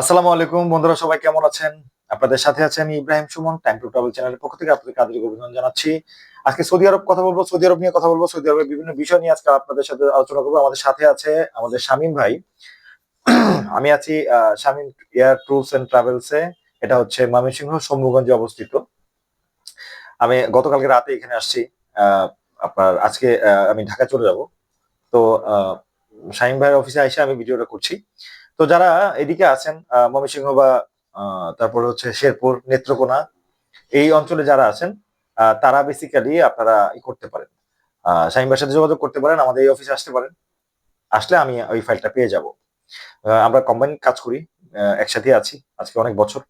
আসসালামু আলাইকুম, বন্ধুরা সবাই কেমন আছেন? আপনাদের সাথে আছে আমি Ibrahim Sumon time to travel চ্যানেলের পক্ষ থেকে আপনাদের আন্তরিক অভিনন্দন জানাচ্ছি। আজকে সৌদি আরব কথা বলব, সৌদি আরব নিয়ে কথা বলব, সৌদি আরবের বিভিন্ন বিষয় নিয়ে আজকে আপনাদের সাথে আলোচনা করব। আমাদের সাথে আছে আমাদের শামীম ভাই। আমি আছি Shamim air tours and travels এ। এটা হচ্ছে ময়মনসিংহ শম্ভুগঞ্জে অবস্থিত। আমি গতকালকে রাতে এখানে আসছি। আপনার আজকে আমি ঢাকা চলে যাব। তো শামীম ভাইয়ের অফিসে এসে আমি ভিডিওটা করছি। তো যারা এদিকে আছেন ময়মনসিংহ বা তারপর হচ্ছে শেরপুর, নেত্রকোনা, এই অঞ্চলে যারা আছেন তারা বেসিক্যালি আপনারা ই করতে পারেন। ভাইয়ের সাথে যোগাযোগ করতে পারেন, আমাদের এই অফিসে আসতে পারেন। আসলে আমি ওই ফাইলটা পেয়ে যাব। আমরা কম্বাইন কাজ করি একসাথে আছি, আজকে অনেক বছর।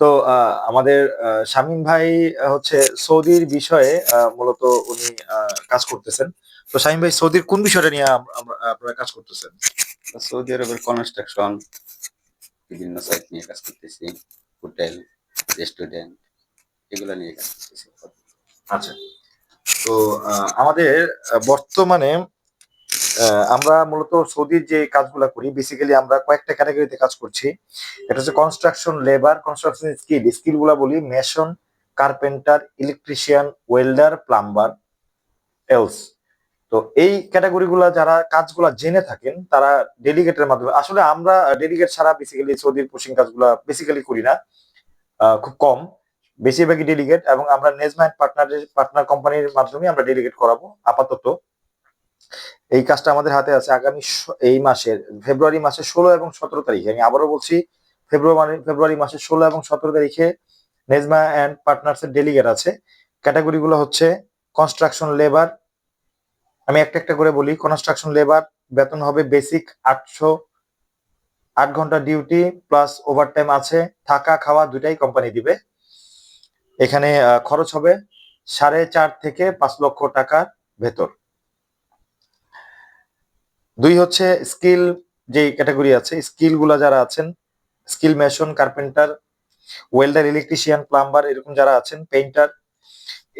তো আমাদের শামীম ভাই হচ্ছে সৌদির বিষয়ে মূলত উনি কাজ করতেছেন। তো শামীম ভাই, সৌদির কোন বিষয়টা নিয়ে আপনারা কাজ করতেছেন? সৌদি আরবের কনস্ট্রাকশন বিভিন্ন সাইট নিয়ে কাজ করতেছি হোটেল রেস্টুরেন্ট এগুলো নিয়ে কাজ করতেছি। আচ্ছা। তো আমাদের বর্তমানে আমরা মূলত সৌদির যে কাজগুলা করি বেসিক্যালি আমরা কয়েকটা ক্যাটাগরিতে কাজ করছি। এটা হচ্ছে কনস্ট্রাকশন লেবার কনস্ট্রাকশন স্কিল স্কিলগুলা বলি mason carpenter electrician welder plumber else তো এই ক্যাটাগরিগুলা যারা কাজগুলা জেনে থাকেন, তারা ডেলিগেটের মাধ্যমে, আসলে আমরা ডেলিগেট ছাড়া বেসিক্যালি সৌদির পুশিং কাজগুলা বেসিক্যালি করি না খুব কম। বেশিরভাগই ডেলিগেট এবং আমরা নেজম্যান্ট পার্টনারের পার্টনার কোম্পানির মাধ্যমে আমরা ডেলিগেট করাবো, আপাতত। এই কাজটা আমাদের হাতে আছে আগামী এই মাসের, ফেব্রুয়ারি মাসের ষোলো এবং সতেরো তারিখে। আমি আবারও বলছি, ফেব্রুয়ারি ফেব্রুয়ারি মাসের ষোলো এবং সতেরো তারিখে নেজমা অ্যান্ড পার্টনার্স এর ডেলিগেট আছে। ক্যাটাগরিগুলো হচ্ছে কনস্ট্রাকশন লেবার আমি একটা একটা করে বলি। কনস্ট্রাকশন লেবার বেতন হবে বেসিক আটশো আট ঘণ্টা ডিউটি প্লাস ওভারটাইম আছে। থাকা, খাওয়া দুটাই কোম্পানি দিবে। এখানে খরচ হবে সাড়ে চার থেকে পাঁচ লক্ষ টাকার ভেতর। দুই হচ্ছে স্কিল যে ক্যাটাগরি আছে স্কিলগুলা যারা আছেন skill mason carpenter welder electrician plumber এরকম যারা আছেন পেইন্টার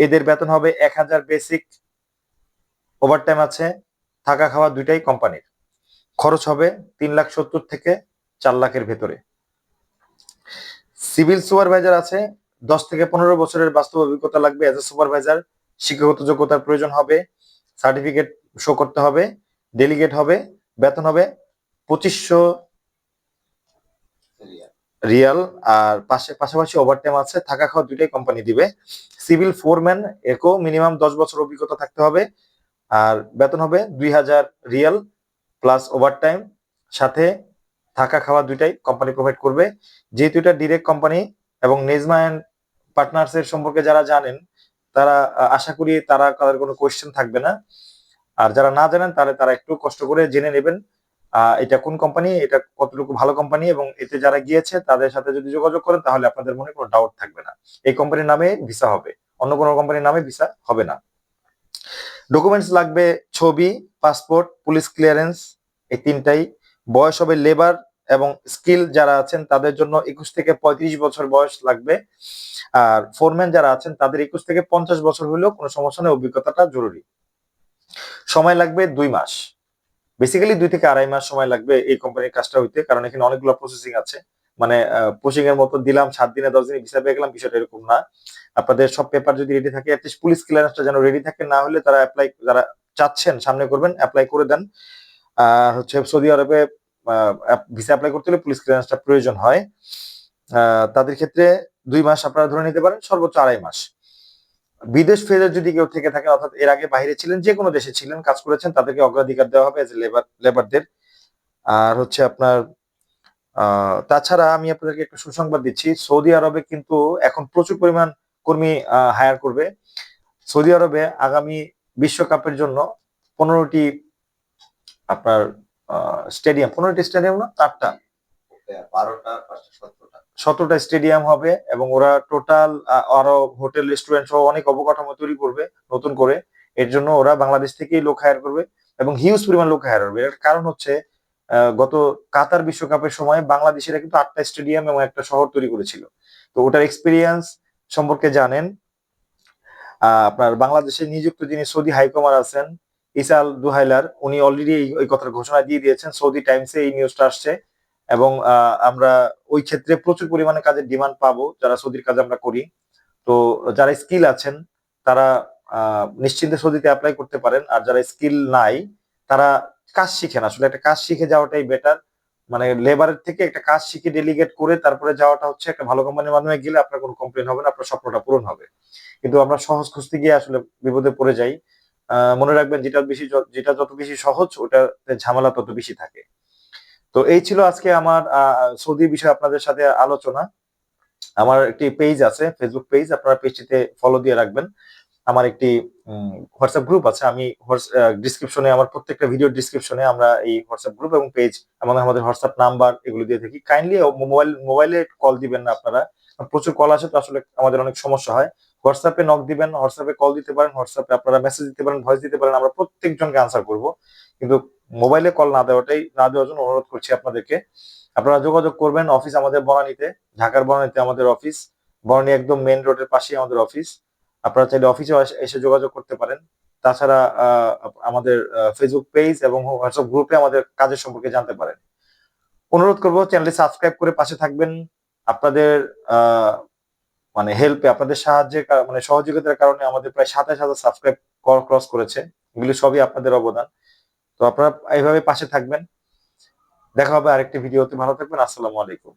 এদের বেতন হবে এক হাজার বেসিক ওভারটাইম আছে, থাকা খাওয়া দুইটাই কোম্পানির খরচ হবে তিন লাখ সত্তর থেকে চার লাখের ভেতরে। সিভিল সুপারভাইজার আছে, দশ থেকে পনেরো বছরের বাস্তব অভিজ্ঞতা লাগবে। এজ এ সুপারভাইজার শিক্ষাগত যোগ্যতার প্রয়োজন হবে সার্টিফিকেট শো করতে হবে ডেলিগেট হবে, বেতন হবে পঁচিশশো রিয়াল। আর পাশে, পাশাপাশি ওভারটাইম আছে, থাকা খাওয়া দুইটাই কোম্পানি দিবে। সিভিল ফোরম্যান একেও মিনিমাম দশ বছর অভিজ্ঞতা থাকতে হবে। আর বেতন হবে দুই হাজার রিয়াল প্লাস ওভারটাইম সাথে থাকা খাওয়া দুইটাই কোম্পানি প্রোভাইড করবে। যেহেতু এটা ডিরেক্ট কোম্পানি এবং নেজমা অ্যান্ড পার্টনার্স এর সম্পর্কে যারা জানেন, তারা আশা করি তারা তাদের কোনো কোয়েশ্চেন থাকবে না। আর যারা না জানেন, তাহলে তারা একটু কষ্ট করে জেনে নেবেন এটা কোন কোম্পানি এটা কতটুকু ভালো কোম্পানি এবং এতে যারা গিয়েছে, তাদের সাথে যদি যোগাযোগ করেন, তাহলে আপনাদের মনে কোনো ডাউট থাকবে না। এই কোম্পানির নামে ভিসা হবে। অন্য কোনো কোম্পানির নামে ভিসা হবে না। ডকুমেন্টস লাগবে, ছবি পাসপোর্ট পুলিশ ক্লিয়ারেন্স এই তিনটাই। বয়স হবে লেবার এবং স্কিল যারা আছেন, তাদের জন্য একুশ থেকে পঁয়ত্রিশ বছর বয়স লাগবে। আর ফোরম্যান যারা আছেন, তাদের একুশ থেকে পঞ্চাশ বছর হলেও কোনো সমস্যা নেই, অভিজ্ঞতাটা জরুরি। সময় লাগবে দুই মাস। বেসিক্যালি দুই থেকে আড়াই মাস সময় লাগবে এই কোম্পানির কাজটা হইতে, কারণ এখানে অনেকগুলো প্রসেসিং আছে। মানে পোস্টিং এর মতো দিলাম, সাত দিনে দশ দিনে ভিসা পেয়ে গেলাম, বিষয়টা এরকম না। আপনাদের সব পেপার যদি রেডি থাকে অ্যাটলিস্ট পুলিশ ক্লিয়ারেন্সটা যেন রেডি থাকে, না হলে তারা অ্যাপ্লাই যারা চাচ্ছেন, সামনে করবেন অ্যাপ্লাই করে দেন। আর হচ্ছে সৌদি আরবে ভিসা অ্যাপ্লাই করতে হলে পুলিশ ক্লিয়ারেন্সটা প্রয়োজন হয়। তাদের ক্ষেত্রে দুই মাস আপনারা ধরে নিতে পারেন, সর্বোচ্চ আড়াই মাস। বিদেশ ফেরত যদি কেউ থেকে থাকেন, অর্থাৎ এর আগে বাইরে ছিলেন, যে কোনো দেশে ছিলেন, কাজ করেছেন, তাদেরকে অগ্রাধিকার দেওয়া হবে লেবার লেবারদের আর হচ্ছে আপনার তাছাড়া আমি আপনাদেরকে একটা সুসংবাদ দিচ্ছি। সৌদি আরবে কিন্তু এখন প্রচুর পরিমাণ কর্মী হায়ার করবে। সৌদি আরবে আগামী বিশ্বকাপের জন্য পনেরোটি আপনার স্টেডিয়াম পনেরোটি স্টেডিয়াম না চারটা। সতেরোটা। স্টেডিয়াম হবে এবং ওরা টোটাল আরও হোটেল রেস্টুরেন্ট সহ অনেক অবকাঠামো তৈরি করবে নতুন করে। এর জন্য ওরা বাংলাদেশ থেকেই লোক হায়ার করবে এবং হিউজ পরিমাণ লোক হায়ার করবে। এর কারণ হচ্ছে গত কাতার বিশ্বকাপের সময় বাংলাদেশিরা কিন্তু আটটা স্টেডিয়াম এবং একটা শহর তৈরি করেছিল। তো ওটার এক্সপিরিয়েন্স সম্পর্কে জানেন। আপনার বাংলাদেশে নিযুক্ত যিনি সৌদি হাইকমার আছেন ইসাল দুহাইলার, উনি অলরেডি এই কথার ঘোষণা দিয়ে দিয়েছেন, সৌদি টাইমসে এই নিউজটা আসছে। এবং আমরা ওই ক্ষেত্রে প্রচুর পরিমাণে কাজের ডিমান্ড পাবো, যারা সৌদির কাজ আমরা করি। তো যারা স্কিল আছেন, তারা নিশ্চিন্তে সৌদিতে অ্যাপ্লাই করতে পারেন। আর যারা স্কিল নাই, তারা কাজ শিখেন আসলে একটা কাজ শিখে যাওয়াটাই বেটার মানে লেবারের থেকে একটা কাজ শিখে ডেলিগেট করে তারপরে যাওয়াটা হচ্ছে একটা ভালো কোম্পানির মাধ্যমে গেলে আপনার কোনো কমপ্লেন হবে না, আপনার স্বপ্নটা পূরণ হবে। কিন্তু আমরা সহজ খুঁজতে গিয়ে আসলে বিপদে পড়ে যাই। মনে রাখবেন যেটা বেশি যেটা যত বেশি সহজ, ওটাতে ঝামেলা তত বেশি থাকে। তো এই ছিল আজকে আমার সৌদি বিষয়ে আপনাদের সাথে আলোচনা। আমার একটি পেজ আছে ফেসবুক পেজ আপনারা পেজটিতে ফলো দিয়ে রাখবেন। আমার একটি হোয়াটসঅ্যাপ গ্রুপ আছে। আমি ডিসক্রিপশনে আমার প্রত্যেকটা ভিডিও ডিসক্রিপশনে আমরা এই হোয়াটসঅ্যাপ গ্রুপ এবং পেজ এবং আমাদের হোয়াটসঅ্যাপ নাম্বার এগুলো দিয়ে থাকি। কাইন্ডলি মোবাইল মোবাইলে কল দিবেন না আপনারা। প্রচুর কল আসে, তো আসলে আমাদের অনেক সমস্যা হয়। হোয়াটসঅ্যাপে নক দিবেন হোয়াটসঅ্যাপে কল দিতে পারেন হোয়াটসঅ্যাপে আপনারা মেসেজ দিতে পারেন ভয়েস দিতে পারেন, আমরা প্রত্যেকজনকে আনসার করব। কিন্তু মোবাইলে কল না দেওয়াটাই, না দেওয়ার জন্য অনুরোধ করছি আপনাদেরকে। আপনারা যোগাযোগ করবেন অফিস আমাদের বনানীতে, ঢাকার বনানীতে আমাদের অফিস বনানী একদম মেইন রোডের পাশেই আমাদের অফিস আপনারা চাইলে অফিসে এসে যোগাযোগ করতে পারেন। তাছাড়া আমাদের ফেসবুক পেজ এবং হোয়াটসঅ্যাপ গ্রুপে আমাদের কাজের সম্পর্কে জানতে পারেন। অনুরোধ করব চ্যানেলটি সাবস্ক্রাইব করে পাশে থাকবেন। আপনাদের মানে হেল্পে আপনাদের সাহায্যের কা- মানে সহযোগিতার কারণে আমাদের প্রায় সাতাশ হাজার সাবস্ক্রাইব ক্রস করেছে। এগুলি সবই আপনাদের অবদান। তো আপনারা এইভাবে পাশে থাকবেন। দেখা হবে আরেকটি ভিডিওতে ভালো থাকবেন। আসসালামু আলাইকুম।